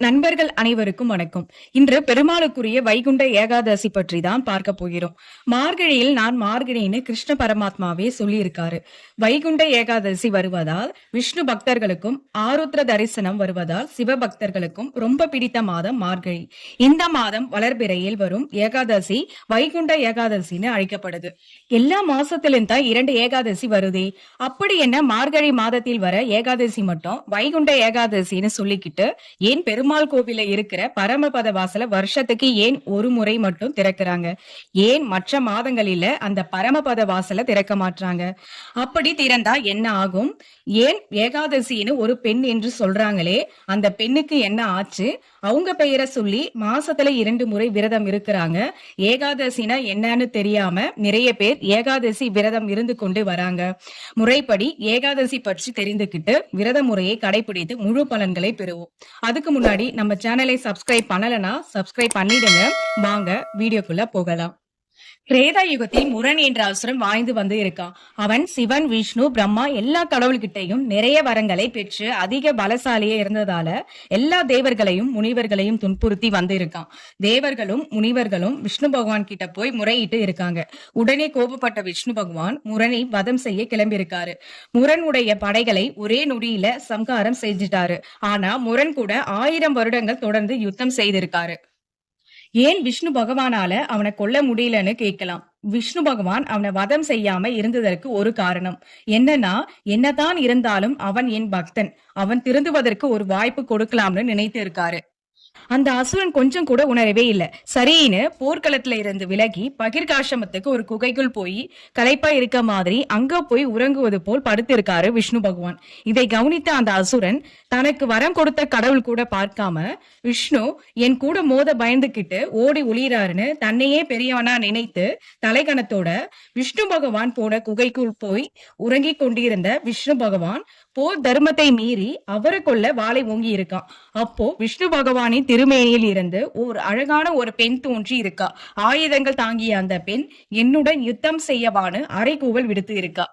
நண்பர்கள் அனைவருக்கும் வணக்கம். இன்று பெருமாளுக்குரிய வைகுண்ட ஏகாதசி பற்றி தான் பார்க்க போகிறோம். மார்கழியில் நான் மார்கழின்னு கிருஷ்ண பரமாத்மாவே சொல்லியிருக்காரு. வைகுண்ட ஏகாதசி வருவதால் விஷ்ணு பக்தர்களுக்கும் ஆருத்ர தரிசனம் வருவதால் சிவ பக்தர்களுக்கும் ரொம்ப பிடித்த மாதம் மார்கழி. இந்த மாதம் வளர்பிறையில் வரும் ஏகாதசி வைகுண்ட ஏகாதசின்னு அழைக்கப்படுது. எல்லா மாசத்திலும் தான் இரண்டு ஏகாதசி வருதே. அப்படி என்ன மார்கழி மாதத்தில் வர ஏகாதசி மட்டும் வைகுண்ட ஏகாதசின்னு சொல்லிக்கிட்டு ஏன் பெரும் பெருமாள் கோவில இருக்கிற பரமபத வாசல வருஷத்துக்கு ஏன் ஒரு முறை மட்டும் திறக்கிறாங்க? ஏன் மற்ற மாதங்களில அந்த பரமபத வாசல திறக்க மாட்டாங்க அப்படி திறந்தா என்ன ஆகும்? ஏன் ஏகாதசின்னு ஒரு பெண் என்று சொல்றாங்களே அந்த பெண்ணுக்கு என்ன ஆச்சு? அவங்க பெயரை சொல்லி மாசத்துல இரண்டு முறை விரதம் இருக்கிறாங்க. ஏகாதசினா என்னன்னு தெரியாம நிறைய பேர் ஏகாதசி விரதம் இருந்து கொண்டு வராங்க. முறைப்படி ஏகாதசி பற்றி தெரிந்துகிட்டு விரத முறையை கடைபிடித்து முழு பலன்களை பெறுவோம். அதுக்கு முன்னாடி நம்ம சேனலை சப்ஸ்கிரைப் பண்ணலைன்னா சப்ஸ்கிரைப் பண்ணிடுங்க. வாங்க வீடியோக்குள்ள போகலாம். கிரேதா யுகத்தில் முரண் என்ற அசுரன் வாய்ந்து வந்து இருக்கான். அவன் சிவன் விஷ்ணு பிரம்மா எல்லா கடவுள்கிட்டையும் நிறைய வரங்களை பெற்று அதிக பலசாலியே இருந்ததால எல்லா தேவர்களையும் முனிவர்களையும் துன்புறுத்தி வந்து இருக்கான். தேவர்களும் முனிவர்களும் விஷ்ணு பகவான் கிட்ட போய் முறையிட்டு இருக்காங்க. உடனே கோபப்பட்ட விஷ்ணு பகவான் முரனை வதம் செய்ய கிளம்பியிருக்காரு. முரனுடைய படைகளை ஒரே நொடியில சம்காரம் செஞ்சுட்டாரு. ஆனா முரண் கூட ஆயிரம் வருடங்கள் தொடர்ந்து யுத்தம் செய்திருக்காரு. ஏன் விஷ்ணு பகவானால அவனை கொல்ல முடியலன்னு கேட்கலாம். விஷ்ணு பகவான் அவனை வதம் செய்யாம இருந்ததற்கு ஒரு காரணம். என்னன்னா என்னதான் இருந்தாலும் அவன் என் பக்தன். அவன் திருந்துவதற்கு ஒரு வாய்ப்பு கொடுக்கலாம்னு நினைத்து இருக்காரு. அந்த அசுரன் கொஞ்சம் கூட உணரவே இல்லை. சரின்னு போர்க்களத்துல இருந்து விலகி பகிர்காசிரமத்துக்கு ஒரு குகைக்குள் போய் களைப்பா இருக்க மாதிரி அங்க போய் உறங்குவது போல் படுத்திருக்காரு விஷ்ணு பகவான். இதை கவனித்த அந்த அசுரன் தனக்கு வரம் கொடுத்த கடவுள் கூட பார்க்காம விஷ்ணு என் கூட மோத பயந்துகிட்டு ஓடி ஒளிறாருன்னு தன்னையே பெரியவனா நினைத்து தலைகணத்தோட விஷ்ணு பகவான் போன குகைக்குள் போய் உறங்கி கொண்டிருந்த விஷ்ணு பகவான் போர் தர்மத்தை மீறி அவரை கொள்ள வாளை ஓங்கி இருக்கான் அப்போ விஷ்ணு பகவானின் திருமேனியில் இருந்து ஒரு அழகான ஒரு பெண் தோன்றி இருக்கா. ஆயுதங்கள் தாங்கிய அந்த பெண் என்னுடன் யுத்தம் செய்யவானு அறைகூவல் விடுத்து இருக்கா.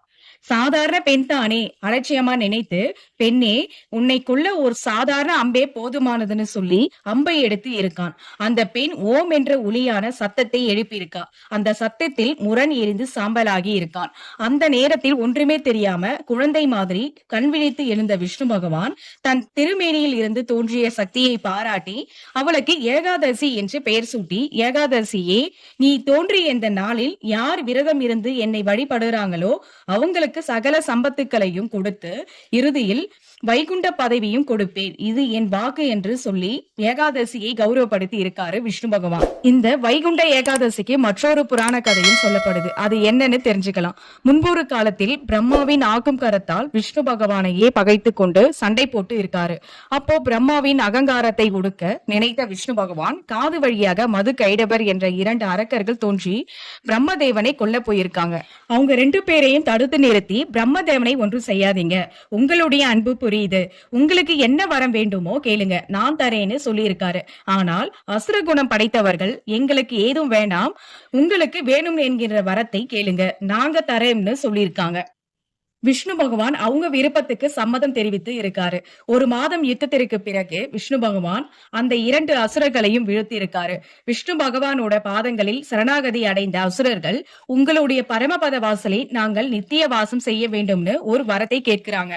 சாதாரண பெண் தானே அலட்சியமா நினைத்து பெண்ணே உன்னைக்குள்ள ஒரு சாதாரண அம்பே போதுமானதுன்னு சொல்லி அம்பை எடுத்து இருக்கான். அந்த பெண் ஓம் என்ற ஒளியான சத்தத்தை எழுப்பியிருக்கா. அந்த சத்தத்தில் முரண் எரிந்து சாம்பலாகி இருக்கான். அந்த நேரத்தில் ஒன்றுமே தெரியாம குழந்தை மாதிரி கண் விழித்து எழுந்த விஷ்ணு பகவான் தன் திருமேனியில் இருந்து தோன்றிய சக்தியை பாராட்டி அவளுக்கு ஏகாதசி என்று பெயர் சூட்டி ஏகாதசியே நீ தோன்றிய இந்த நாளில் யார் விரதம் இருந்து என்னை வழிபடுறாங்களோ அவங்களுக்கு அவர்களுக்கு சகல சம்பத்துக்களையும் கொடுத்து இறுதியில் வைகுண்ட பதவியும் கொடுப்பேன். இது என் வாக்கு என்று சொல்லி ஏகாதசியை கௌரவப்படுத்தி இருக்காரு விஷ்ணு பகவான். இந்த வைகுண்ட ஏகாதசிக்கு மற்றொரு புராண கதையும் சொல்லப்படுது. அது என்னன்னு தெரிஞ்சுக்கலாம். முன்பொரு காலத்தில் பிரம்மாவின் ஆக்கும் கரத்தால் விஷ்ணு பகவானையே பகைத்து கொண்டு சண்டை போட்டு இருக்காரு. அப்போ பிரம்மாவின் அகங்காரத்தை ஒடுக்க நினைத்த விஷ்ணு பகவான் காது வழியாக மது கைடபர் என்ற இரண்டு அரக்கர்கள் தோன்றி பிரம்மதேவனை கொல்ல போயிருக்காங்க. அவங்க ரெண்டு பேரையும் தடுத்து நிறுத்தி பிரம்மதேவனை ஒன்றும் செய்யாதீங்க. உங்களுடைய அன்பு புரியுது. உங்களுக்கு என்ன வரம் வேண்டுமோ கேளுங்க. நான் தரேன்னு சொல்லியிருக்காரு. ஆனால் அசுர குணம் படைத்தவர்கள் எங்களுக்கு ஏதும் வேண்டாம் உங்களுக்கு வேணும் என்கிற வரத்தை கேளுங்க. நாங்க தரேன்னு சொல்லியிருக்காங்க. விஷ்ணு பகவான் அவங்க விருப்பத்துக்கு சம்மதம் தெரிவித்து இருக்காரு. ஒரு மாதம் யுத்தத்திற்கு பிறகு விஷ்ணு பகவான் அந்த இரண்டு அசுரர்களையும் வீழ்த்தி இருக்காரு விஷ்ணு பகவானோட பாதங்களில் சரணாகதி அடைந்த அசுரர்கள் உங்களுடைய பரமபத வாசலை நாங்கள் நித்திய வாசம் செய்ய வேண்டும்னு ஒரு வரத்தை கேட்கிறாங்க.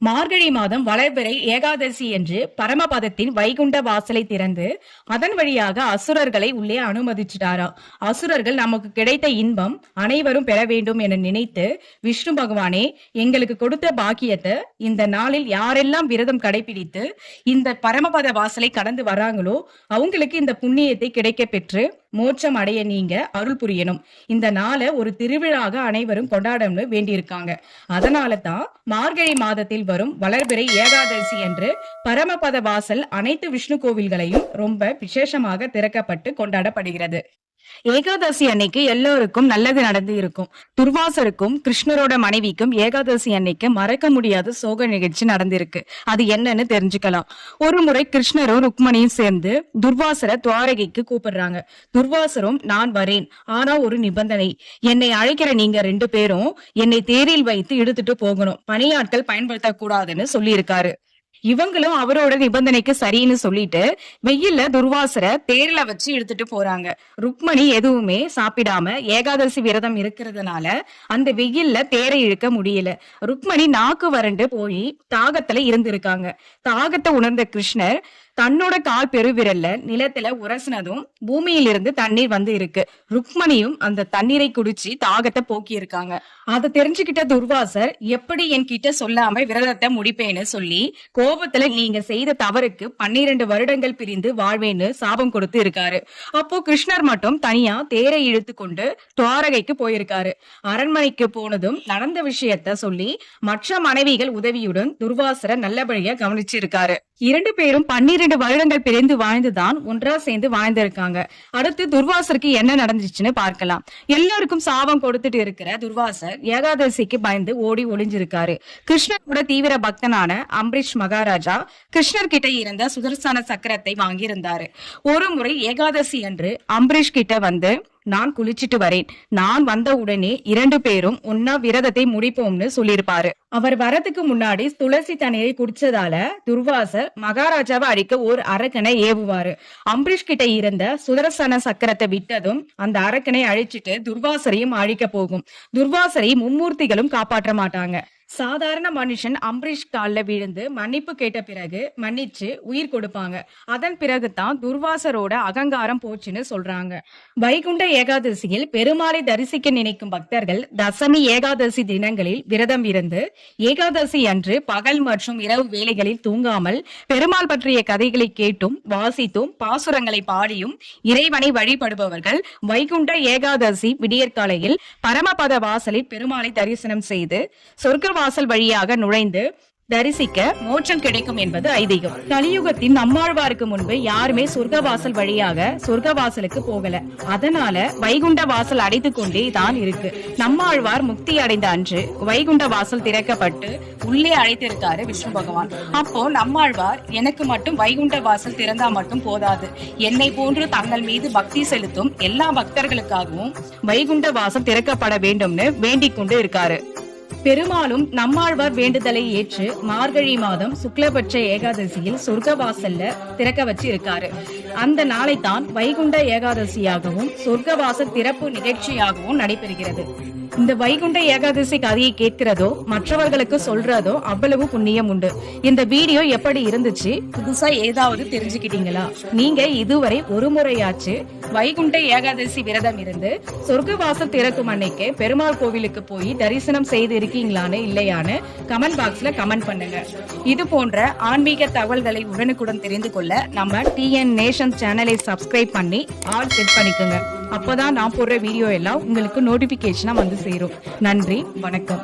மார்கழி மாதம் வளர்பிறை ஏகாதசி என்று பரமபதத்தின் வைகுண்ட வாசலை திறந்து அதன் வழியாக அசுரர்களை உள்ளே அனுமதிச்சிட்டாராம் அசுரர்கள் நமக்கு கிடைத்த இன்பம் அனைவரும் பெற வேண்டும் என நினைத்து விஷ்ணு பகவானே எங்களுக்கு கொடுத்த பாக்கியத்தை இந்த நாளில் யாரெல்லாம் விரதம் கடைபிடித்து இந்த பரமபத வாசலை கடந்து வராங்களோ அவங்களுக்கு இந்த புண்ணியத்தை கிடைக்க பெற்று மோட்சம் அடைய நீங்க அருள் புரியணும். இந்த நாளை ஒரு திருவிழாக அனைவரும் கொண்டாடணும்னு வேண்டியிருக்காங்க. அதனால தான் மார்கழி மாதத்தில் வரும் வளர்பிறை ஏகாதசி என்று பரமபத வாசல் அனைத்து விஷ்ணு கோவில்களையும் ரொம்ப விசேஷமாக திறக்கப்பட்டு கொண்டாடப்படுகிறது. ஏகாதசி அன்னைக்கு எல்லோருக்கும் நல்லது நடந்து இருக்கும். துர்வாசருக்கும் கிருஷ்ணரோட மனைவிக்கும் ஏகாதசி அன்னைக்கு மறக்க முடியாத சோக நிகழ்ச்சி நடந்திருக்கு. அது என்னன்னு தெரிஞ்சுக்கலாம். ஒரு முறை கிருஷ்ணரும் ருக்மணியும் சேர்ந்து துர்வாசரை துவாரகைக்கு கூப்பிடுறாங்க. துர்வாசரும் நான் வரேன். ஆனா ஒரு நிபந்தனை. என்னை அழைக்கிற நீங்க ரெண்டு பேரும் என்னை தேரில் வைத்து இழுத்துட்டு போகணும். பணியாட்கள் பயன்படுத்தக்கூடாதுன்னு சொல்லியிருக்காரு. இவங்களும் அவரோட நிபந்தனைக்கு சரின்னு சொல்லிட்டு வெயில்ல துர்வாசர தேர்ல வச்சு இழுத்துட்டு போறாங்க. ருக்மணி எதுவுமே சாப்பிடாம ஏகாதசி விரதம் இருக்கிறதுனால அந்த வெயில்ல தேரை இழுக்க முடியல. ருக்மணி நாக்கு வறண்டு போய் தாகத்துல இருந்திருக்காங்க. தாகத்தை உணர்ந்த கிருஷ்ணர் தன்னோட கால் பெருவிரல்ல நிலத்துல உரசினதும் பூமியிலிருந்து தண்ணீர் வந்து இருக்கு. ருக்மணியும் அந்த தண்ணீரை குடிச்சு தாகத்தை போக்கி இருக்காங்க அதை தெரிஞ்சுக்கிட்ட துர்வாசர் எப்படி என்கிட்ட சொல்லாம விரதத்தை முடிப்பேன்னு சொல்லி கோபத்துல நீங்க செய்த தவறுக்கு பன்னிரண்டு வருடங்கள் பிரிந்து வாழ்வேன்னு சாபம் கொடுத்து இருக்காரு. அப்போ கிருஷ்ணர் மட்டும் தனியா தேரை இழுத்து கொண்டு துவாரகைக்கு போயிருக்காரு. அரண்மனைக்கு போனதும் நடந்த விஷயத்த சொல்லி மற்ற மனைவிகள் உதவியுடன் துர்வாசரை நல்லபடியா கவனிச்சிருக்காரு. இரண்டு பேரும் பன்னிரண்டு பன்னிரண்டு வருடங்கள் பிரிந்து வாழ்ந்துதான் ஒன்றா சேர்ந்து வாழ்ந்திருக்காங்க. அடுத்து துர்வாசருக்கு என்ன நடந்துச்சுன்னு பார்க்கலாம். எல்லாருக்கும் சாபம் கொடுத்துட்டு இருக்கிற துர்வாசர் ஏகாதசிக்கு பயந்து ஓடி ஒளிஞ்சிருக்காரு. கிருஷ்ணரோட தீவிர பக்தனான அம்பரீஷ் மகாராஜா கிருஷ்ணர் கிட்ட இருந்த சுதர்சன சக்கரத்தை வாங்கியிருந்தாரு. ஒரு முறை ஏகாதசி அன்று அம்பரீஷ் கிட்ட வந்து நான் குளிச்சிட்டு வரேன். நான் வந்த உடனே இரண்டு பேரும் ஒன்னா விரதத்தை முடிப்போம்னு சொல்லியிருப்பாரு. அவர் வரதுக்கு முன்னாடி துளசி தண்ணீரை குடிச்சதால துர்வாசர் மகாராஜாவை அடிக்க ஒரு அரக்கனை ஏவுவாரு. அம்பரீஷ் கிட்ட இருந்த சுதர்சன சக்கரத்தை விட்டதும் அந்த அரக்கனை அழிச்சிட்டு துர்வாசரையும் அழிக்க போகும். துர்வாசரை மும்மூர்த்திகளும் காப்பாற்ற மாட்டாங்க. சாதாரண மனுஷன் அம்பரீஷ் காலில் விழுந்து மன்னிப்பு கேட்ட பிறகு மன்னிச்சு உயிர் கொடுப்பாங்க. அதன் பிறகு தான் துர்வாசரோட அகங்காரம் போச்சுன்னு சொல்றாங்க. வைகுண்ட ஏகாதசியில் பெருமாளை தரிசிக்க நினைக்கும் பக்தர்கள் தசமி ஏகாதசி தினங்களில் விரதம் இருந்து ஏகாதசி அன்று பகல் மற்றும் இரவு வேலைகளில் தூங்காமல் பெருமாள் பற்றிய கதைகளை கேட்டும் வாசித்தும் பாசுரங்களை பாடியும் இறைவனை வழிபடுபவர்கள் வைகுண்ட ஏகாதசி விடியற்காலையில் பரமபத வாசலில் பெருமாளை தரிசனம் செய்து சொர்க்க வாசல் வழியாக நுழைந்து தரிசிக்க மோட்சம் கிடைக்கும் என்பது ஐதீகம். கலியுகத்தின் நம்மாழ்வாருக்கு முன்பு யாருமே சொர்க்கவாசல் வழியாக சொர்க்கவாசலுக்கு போகல. அதனால வைகுண்ட வாசல் அடைத்து கொண்டே தான் இருக்கு. நம்மாழ்வார் முக்தி அடைந்த அன்று வைகுண்ட வாசல் திறக்கப்பட்டு உள்ளே அழைத்திருக்காரு விஷ்ணு பகவான். அப்போ நம்மாழ்வார் எனக்கு மட்டும் வைகுண்ட வாசல் திறந்தா மட்டும் போதாது. என்னை போன்று தங்கள் மீது பக்தி செலுத்தும் எல்லா பக்தர்களுக்காகவும் வைகுண்ட வாசல் திறக்கப்பட வேண்டும்னு வேண்டிக் கொண்டு இருக்காரு. பெருமாளும் நம்மாழ்வார் வேண்டுதலை ஏற்று மார்கழி மாதம் சுக்லபட்ச ஏகாதசியில் சொர்க்க வாசல்ல திறக்க வச்சு இருக்காரு அந்த நாளை தான் வைகுண்ட ஏகாதசியாகவும் சொர்க்கவாசல் திறப்பு நிகழ்ச்சியாகவும் நடைபெறுகிறது. இந்த வைகுண்ட ஏகாதசி கதையை கேட்கிறதோ மற்றவர்களுக்கு சொல்றதோ அவ்வளவு புண்ணியம் உண்டு. இந்த வீடியோ எப்படி இருந்துச்சு? புதுசா ஏதாவது தெரிஞ்சுக்கிட்டீங்களா? நீங்க இதுவரை ஒரு முறையாச்சு வைகுண்ட ஏகாதசி விரதம் இருந்து சொர்க்கவாசல் திறக்கும் அன்னைக்கு பெருமாள் கோவிலுக்கு போய் தரிசனம் செய்து இருக்கீங்களான்னு இல்லையான்னு கமெண்ட் பாக்ஸ்ல கமெண்ட் பண்ணுங்க. இது போன்ற ஆன்மீக தகவல்களை உடனுக்குடன் தெரிந்து கொள்ள நம்ம டிஎன் நேஷன் சேனலை சப்ஸ்கிரைப் பண்ணி ஆல் செட் பண்ணிக்கோங்க. அப்பதான் நான் போடுற வீடியோ எல்லாம் உங்களுக்கு நோட்டிஃபிகேஷனாக வந்து சேரும். நன்றி வணக்கம்.